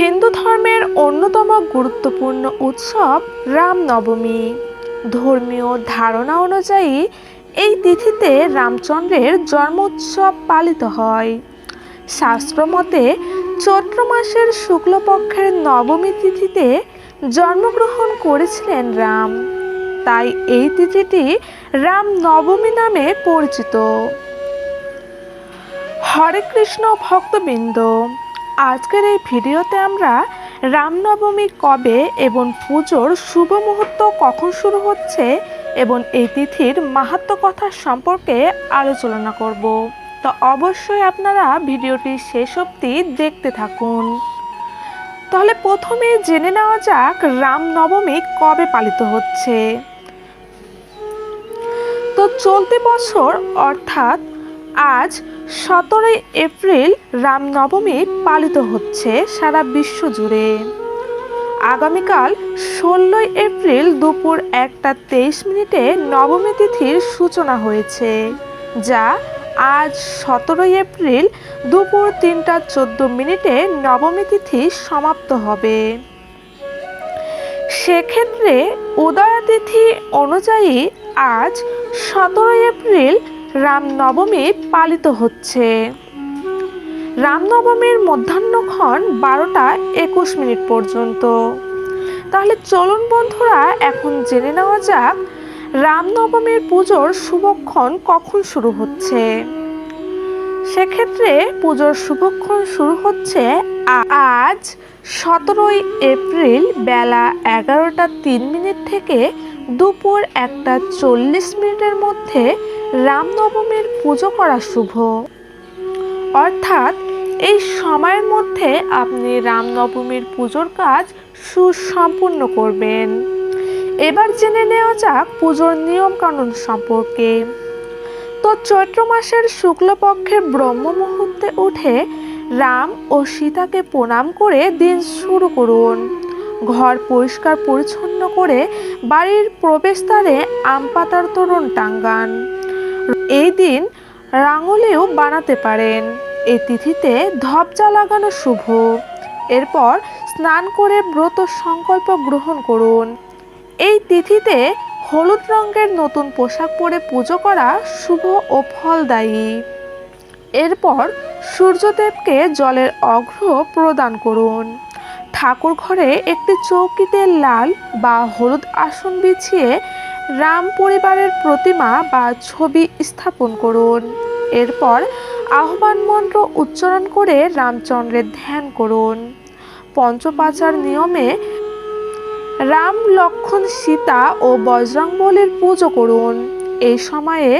হিন্দু ধর্মের অন্যতম গুরুত্বপূর্ণ উৎসব রামনবমী। ধর্মীয় ধারণা অনুযায়ী এই তিথিতে রামচন্দ্রের জন্ম উৎসব পালিত হয়। শাস্ত্রমতে চৈত্র মাসের শুক্লপক্ষের নবমী তিথিতে জন্মগ্রহণ করেছিলেন রাম। তাই এই তিথিটি রাম নবমী নামে পরিচিত। হরে কৃষ্ণ ভক্তবৃন্দ আজকের এই ভিডিওতে আমরা রামনবমী কবে এবং পুজোর শুভ মুহূর্ত কখন শুরু হচ্ছে এবং এই তিথির মাহাত্ম কথা সম্পর্কে আলোচনা করব। তো অবশ্যই আপনারা ভিডিওটি শেষ অবধি দেখতে থাকুন। তাহলে প্রথমে জেনে নেওয়া যাক রামনবমী কবে পালিত হচ্ছে। তো চলতি বছর অর্থাৎ আজ সতেরোই এপ্রিল রামনবমী পালিত হচ্ছে সারা বিশ্ব জুড়ে। আগামীকাল ষোলোই এপ্রিল দুপুর একটা তেইশ মিনিটে নবমী তিথির সূচনা হয়েছে, যা আজ সতেরোই এপ্রিল দুপুর তিনটা চোদ্দ মিনিটে নবমী তিথি সমাপ্ত হবে। সেক্ষেত্রে উদয়া তিথি অনুযায়ী আজ সতেরোই এপ্রিল রামনবমী পালিত হচ্ছে। রামনবমীর মধ্যাহ্নক্ষণ বারোটা একুশ মিনিট পর্যন্ত। তাহলে চলুন বন্ধুরা, এখন জেনে নেওয়া যাক, রামনবমীর পুজোর শুভক্ষণ কখন শুরু হচ্ছে। সেক্ষেত্রে পুজোর শুভক্ষণ শুরু হচ্ছে আজ সতেরোই এপ্রিল বেলা এগারোটা তিন মিনিট থেকে দুপুর একটা চল্লিশ মিনিটের মধ্যে রামনবমীর পুজো করা শুভ। অর্থাৎ এই সময়ের মধ্যে আপনি রামনবমীর পুজোর কাজ সুসম্পূর্ণ করবেন। এবার জেনে নেওয়া যাক পুজোর নিয়মকানুন সম্পর্কে। তো চৈত্র মাসের শুক্লপক্ষের ব্রহ্ম মুহূর্তে উঠে রাম ও সীতাকে প্রণাম করে দিন শুরু করুন। ঘর পরিষ্কার পরিচ্ছন্ন করে বাড়ির প্রবেশদ্বারে আম পাতার তোরণ টাঙ্গান। এই দিন রাঙলিও বানাতে পারেন। এই তিথিতে ধবজা লাগানো শুভ। এরপর স্নান করে ব্রত সংকল্প গ্রহণ করুন। এই তিথিতে হলুদ রঙের নতুন পোশাক পরে পুজো করা শুভ ও ফলদায়ী। এরপর সূর্যদেবকে জলের অঘ্র প্রদান করুন। ঠাকুর ঘরে একটি চৌকিতে লাল বা হলুদ আসন বিছিয়ে রাম পরিবারের প্রতিমা বা ছবি স্থাপন করুন। এরপর আহ্বান মন্ত্র উচ্চারণ করে রামচন্দ্রের ধ্যান করুন। পঞ্চপাচার নিয়মে রাম লক্ষণ সীতা ও বজরংবলীর পুজো করুন। এই সময়ে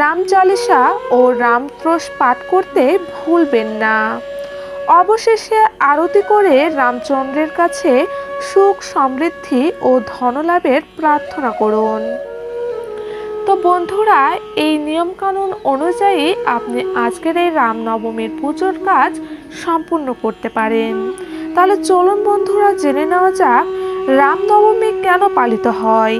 রাম চালিসা ও রামত্রস পাঠ করতে ভুলবেন না। অবশেষে আরতি করে রামচন্দ্রের কাছে সুখ, সমৃদ্ধি ও ধনলাভের প্রার্থনা করুন। তো বন্ধুরা, এই নিয়মকানুন অনুযায়ী আপনি আজকের এই রামনবমীর পুজোর কাজ সম্পূর্ণ করতে পারেন। তাহলে চলুন বন্ধুরা, জেনে নেওয়া যাক রামনবমী কেন পালিত হয়।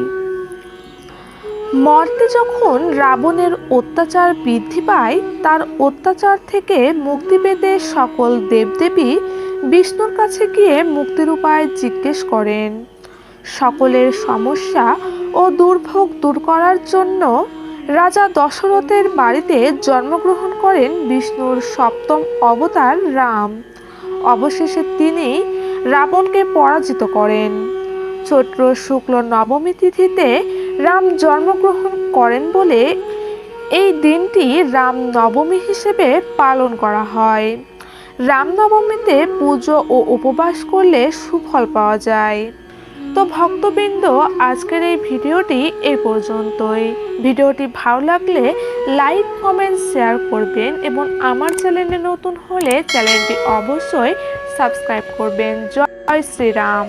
মর্তে যখন রাবণের অত্যাচার বৃদ্ধি পায়, তার অত্যাচার থেকে মুক্তি পেতে সকল দেবদেবী বিষ্ণুর কাছে গিয়ে মুক্তির উপায় জিজ্ঞেস করেন। সকলের সমস্যা ও দুর্ভোগ দূর করার জন্য রাজা দশরথের বাড়িতে জন্মগ্রহণ করেন বিষ্ণুর সপ্তম অবতার রাম। অবশেষে তিনি রাবণকে পরাজিত করেন। চৈত্র শুক্ল নবমী তিথিতে রাম জন্মগ্রহণ করেন বলে এই দিনটি রাম নবমী হিসেবে পালন করা হয়। রামনবমীতে পুজো ও উপবাস করলে সুফল পাওয়া যায়। তো ভক্তবৃন্দ, আজকের এই ভিডিওটি এ পর্যন্তই। ভিডিওটি ভালো লাগলে লাইক, কমেন্ট, শেয়ার করবেন এবং আমার চ্যানেলে নতুন হলে চ্যানেলটি অবশ্যই সাবস্ক্রাইব করবেন। জয় শ্রীরাম।